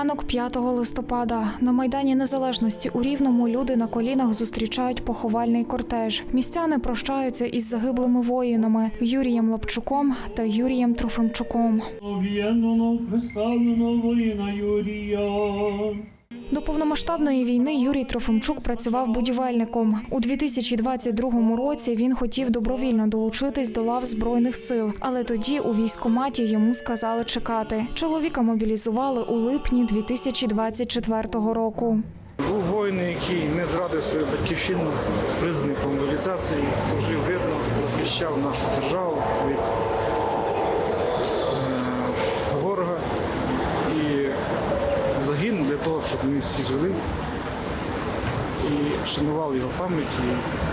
Ранок 5 листопада на майдані Незалежності у Рівному люди на колінах зустрічають поховальний кортеж. Містяни прощаються із загиблими воїнами Юрієм Лапчуком та Юрієм Трофимчуком. Об'єднано представлено воїна Юрія. До повномасштабної війни Юрій Трофимчук працював будівельником. У 2022 році він хотів добровільно долучитись до лав збройних сил, але тоді у військкоматі йому сказали чекати. Чоловіка мобілізували у липні 2024 року. Був воїн, який не зрадив свою батьківщину, признаний мобілізації, служив вірно, захищав нашу державу від всі жили і шанували його пам'ять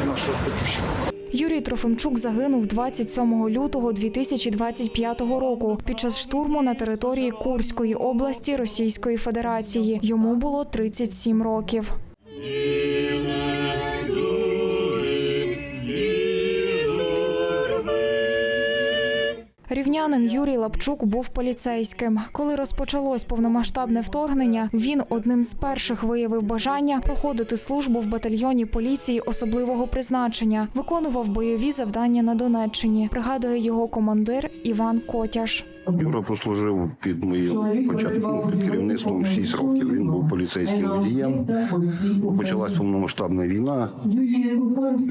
і нашу батьківщину. Юрій Трофимчук загинув 27 лютого 2025 року під час штурму на території Курської області Російської Федерації. Йому було 37 років. Рівнянин Юрій Лапчук був поліцейським. Коли розпочалось повномасштабне вторгнення, він одним з перших виявив бажання проходити службу в батальйоні поліції особливого призначення, виконував бойові завдання на Донеччині. Пригадує його командир Іван Котяш. Юра послужив під моїм початком під керівництвом 6 років. Він був поліцейським водієм. Почалась повномасштабна війна.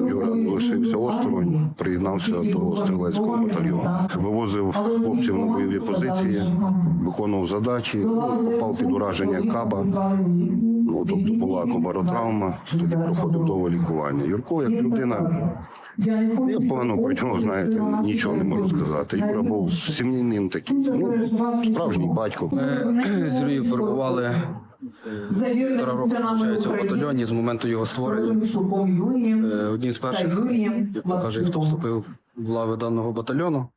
Юра лишився осторонь, приєднався до стрілецького батальйону. Вивозив хлопців на бойові позиції, виконував задачі, попав під ураження каба. Ну тобто була кобаротравма, тоді проходив довго лікування. Юрко, як людина, я погано про нього знаєте, нічого не можу сказати. Юра був сім'яним таким, ну, справжній батько. Ми з Юрією перебували е, півтора року виходить, у батальйоні з моменту його створення. Е, Одні з перших, як каже, хто вступив в лави даного батальйону.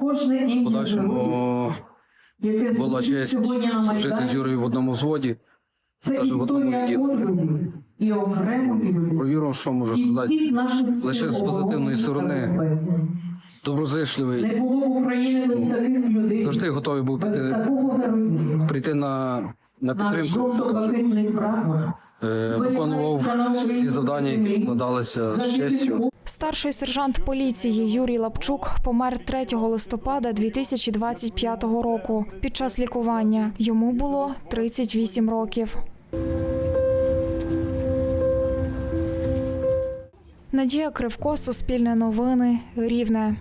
В подальшому була честь служити з Юрою в одному взводі. Це в одному історія подвигів і людей. Юру, що можу І сказати? Лише з позитивної сторони. Доброзичливий, Не було в Україні без таких людей. завжди готовий був піти, прийти на, на підтримку. Е, Виконував всі завдання, які надалися з честю. Старший сержант поліції Юрій Лапчук помер 3 листопада 2025 року під час лікування. Йому було 38 років. Надія Кривко, Суспільне новини, Рівне.